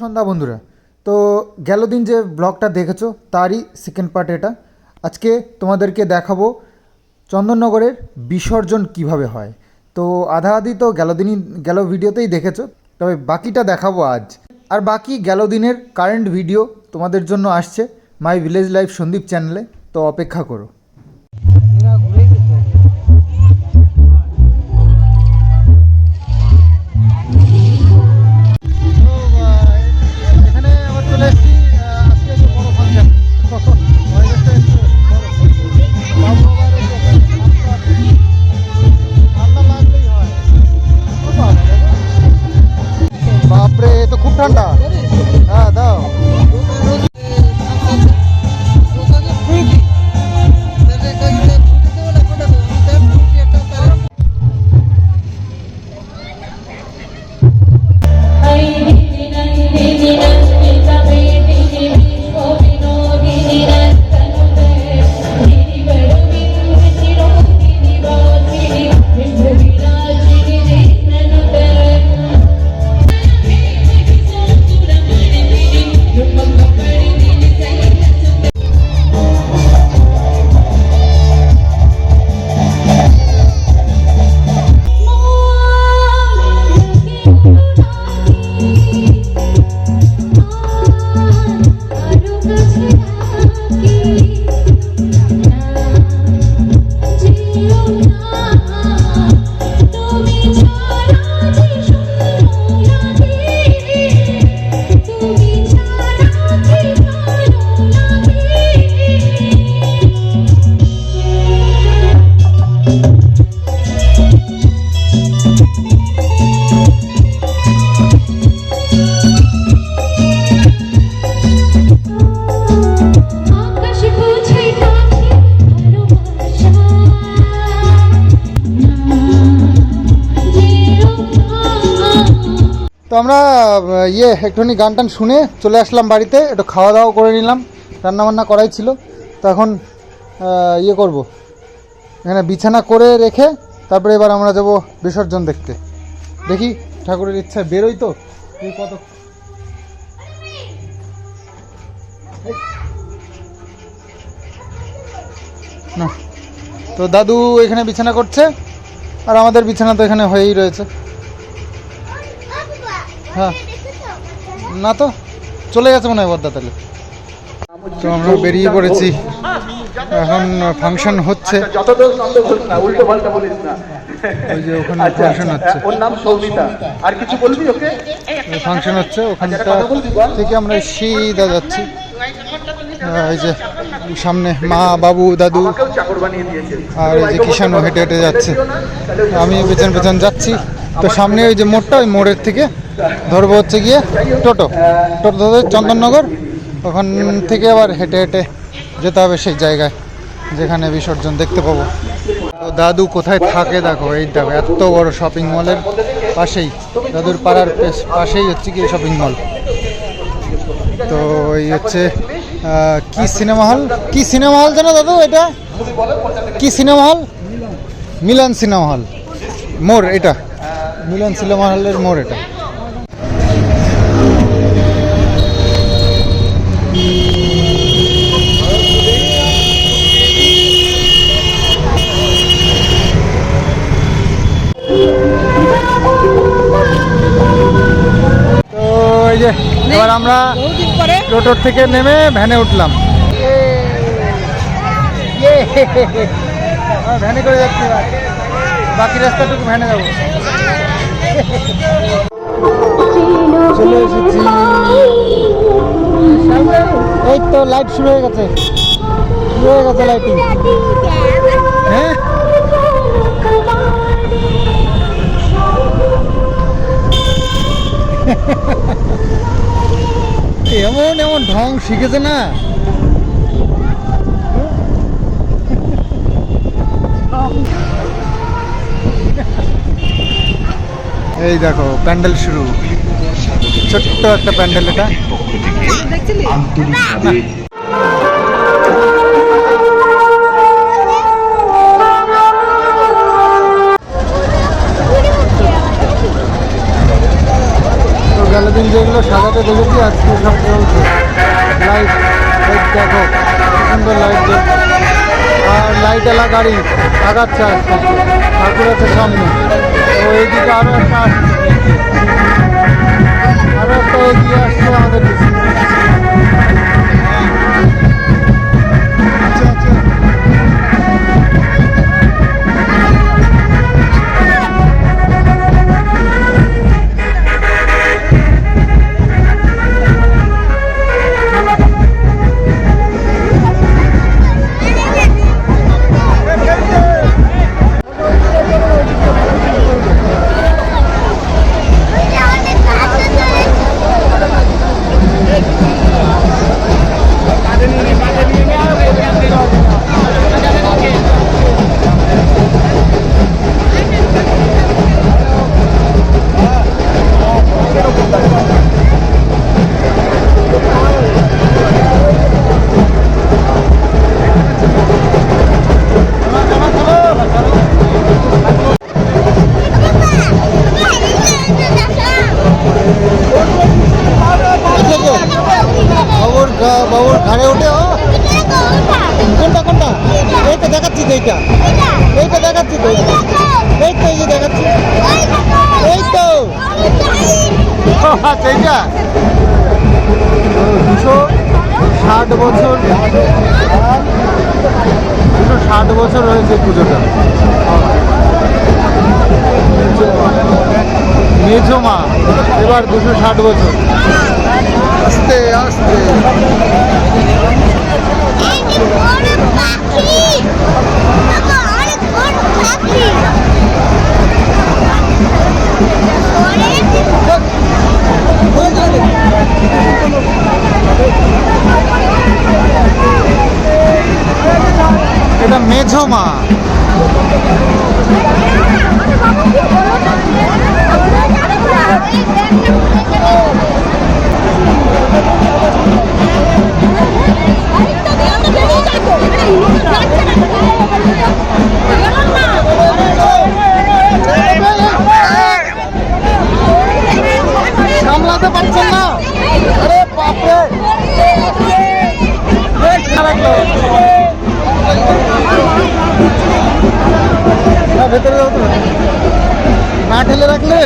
সন্ধ্যা বন্ধুরা। তো গেল দিন যে ব্লগটা দেখেছ, তারই সেকেন্ড পার্ট এটা। আজকে তোমাদেরকে দেখাবো চন্দননগরের বিসর্জন কীভাবে হয়। তো আধা আধি তো গেল দিনই, গেল ভিডিওতেই দেখেছ, তবে বাকিটা দেখাবো আজ। আর বাকি গেল দিনের কারেন্ট ভিডিও তোমাদের জন্য আসছে মাই ভিলেজ লাইফ সন্দীপ চ্যানেলে তো অপেক্ষা করো। এ তো আমরা ইয়ে একটুখানি গান টান শুনে চলে আসলাম বাড়িতে, একটু খাওয়া দাওয়া করে নিলাম রান্না বান্না করাই ছিল। তো এখন ইয়ে করব। এখানে বিছানা করে রেখে, তারপরে এবার আমরা যাব বিসর্জন দেখতে। দেখি, ঠাকুরের ইচ্ছা, বেরোই তো? কত না। তো দাদু এখানে বিছানা করছে, আর আমাদের বিছানা তো এখানে হয়েই রয়েছে। হ্যাঁ। না তো চলে গেছে মনে হয় বদ্দা তাহলে তো আমরা বেরিয়ে পড়েছি। এখন ফাংশন হচ্ছে। ওই যে ওখানে আচ্ছা ফাংশন হচ্ছে। ওর নাম সৌমিতা। আর কিছু বলবি ওকে? ফাংশন হচ্ছে ওখানটা থেকে আমরা সিধা যাচ্ছি। এই যে সামনে মা বাবু দাদু আর এই যে কিষানও হেঁটে হেঁটে যাচ্ছে। আমি পেছন পেছন যাচ্ছি। তো সামনে ওই যে মোড়টা ওই মোড়ের থেকে ধরবো হচ্ছে গিয়ে টোটো। টোটো ধরে চন্দননগর। ওখান থেকে আবার হেঁটে হেঁটে যেতে হবে সেই জায়গায়, যেখানে বিসর্জন দেখতে পাবো। দাদু কোথায় থাকে দেখো, এই দেখো, এত বড় শপিং মলের পাশেই। দাদুর পাড়ার পাশেই হচ্ছে কি শপিং মল তো এই হচ্ছে কি সিনেমা হল কি সিনেমা হল জানো দাদু এটা? কি সিনেমা হল মিলন সিনেমা হল মোর এটা। মিলন সিনেমা হলের মোর এটা। এবার আমরা টোটোর থেকে নেমে ভ্যানে উঠলাম। ভ্যানে করে যাচ্ছি এবার। বাকি রাস্তাটুকু ভ্যানে যাব। চলে এসেছি। এই তো লাইট শুরু হয়ে গেছে। শুরু হয়ে গেছে লাইটিং হ্যাঁ? এমন এমন ঢং শিখেছে না? এই দেখো প্যান্ডেল শুরু। ছোট্ট একটা প্যান্ডেল এটা। তো দেখো, সুন্দর লাইট আর লাইট এলা গাড়ি আগাচ্ছে আসছে ঠাকুর আছে সামনে। তো এইদিকে আরও একটা আসছে তো এইটা। এইটা দেখাচ্ছি তো। এইটা। এই তো এই যে দেখাচ্ছি। এই তো। আচ্ছা এইটা। দুশো ষাট বছর। দুশো ষাট বছর হয়েছে পুজোটা। মেঝো মা এবার দুশো ষাট বছর। আস্তে আস্তে। এটা মেঝো মা। সামলাতে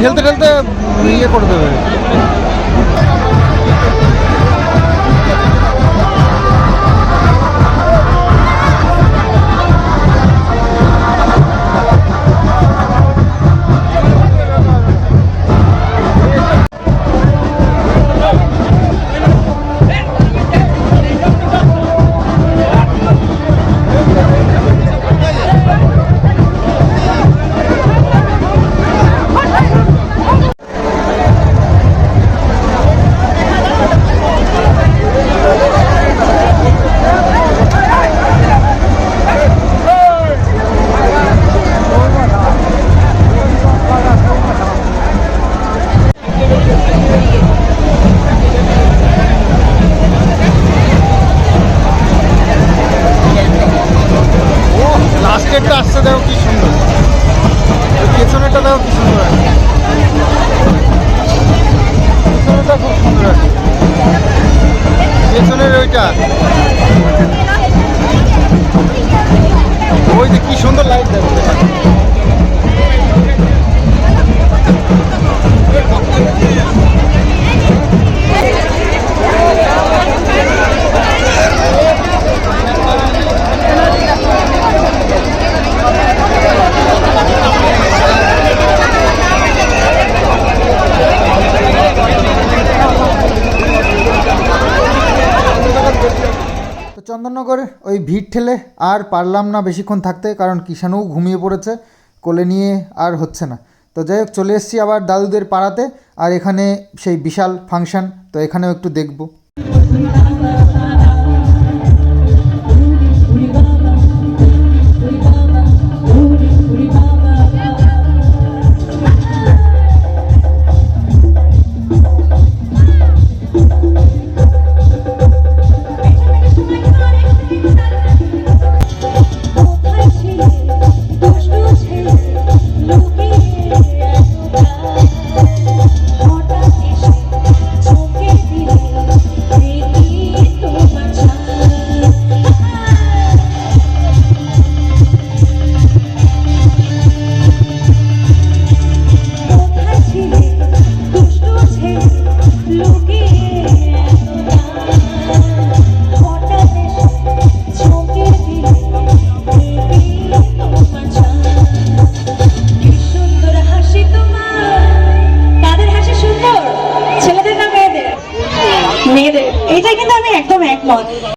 ঠেলতে ঠেলতে ইয়ে করে দেবে। চন্দননগর ওই ভিড় ঠেলে আর পারলাম না বেশিক্ষণ থাকতে, কারণ কিষাণও ঘুমিয়ে পড়েছে, কোলে নিয়ে আর হচ্ছে না। তো যাই হোক, চলে এসেছি আবার দাদুদের পাড়াতে, আর এখানে সেই বিশাল ফাংশন, তো এখানেও একটু দেখব। 吗